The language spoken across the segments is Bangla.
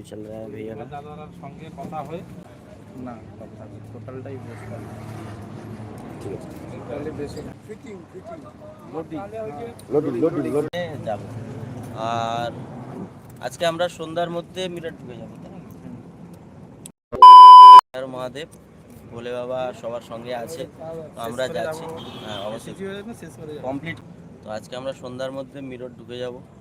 भी चल रहा है भैया का দাদার সঙ্গে কথা হয়ে না কথা টোটালটাই বেশ ঠিক আছে টোটালি বেশি fitting fitting body loading loading loading যাবো আর আজকে আমরা সন্ধ্যার মধ্যে মিরাট ঢুকে যাবো তাই না? আর মহাদেব ভোলে বাবা সবার সঙ্গে আছে তো আমরা যাচ্ছি হ্যাঁ অবশ্যই শেষ করে যাবো কমপ্লিট তো আজকে আমরা সন্ধ্যার মধ্যে মিরর ঢুকে যাব তো সব-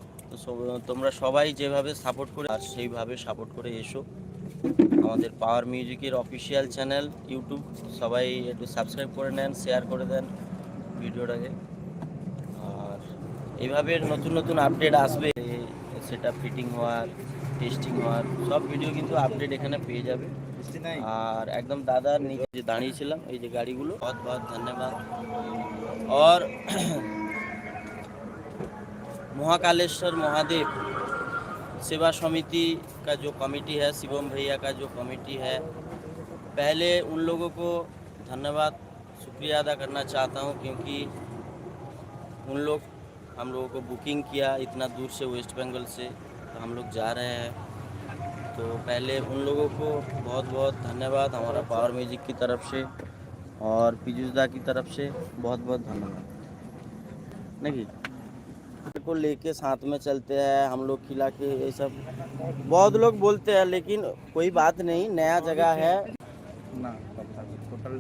তোমরা সবাই যেভাবে সাপোর্ট করে, আর সেইভাবে সাপোর্ট করে এসো। আমাদের পাওয়ার মিউজিকের অফিসিয়াল চ্যানেল ইউটিউব সবাই একটু সাবস্ক্রাইব করে নেন শেয়ার করে দেন ভিডিওটাকে। আর এইভাবে নতুন নতুন আপডেট আসবে সেটা ফিটিং হওয়ার টেস্টিং হওয়ার, সব ভিডিও কিন্তু আপডেট এখানে পেয়ে যাবে। আর একদম দাদার যে দাঁড়িয়েছিলাম এই যে গাড়িগুলো, বহুত বহুত ধন্যবাদ। और महाकालेश्वर महादेव सेवा समिति का जो कमेटी है, शिवम भैया का जो कमेटी है, पहले उन लोगों को धन्यवाद, शुक्रिया अदा करना चाहता हूँ क्योंकि उन लोग हम लोगों को बुकिंग किया इतना दूर से वेस्ट बंगाल से तो हम लोग जा रहे हैं। तो पहले उन लोगों को बहुत बहुत धन्यवाद हमारा पावर म्यूज़िक की तरफ़ से और पीयूष दा की तरफ़ से बहुत बहुत धन्यवाद। नहीं को लेके साथ में चलते हैं हम लोग खिला के ये सब। बहुत लोग बोलते हैं लेकिन कोई बात नहीं नया जगह है। ना टोटल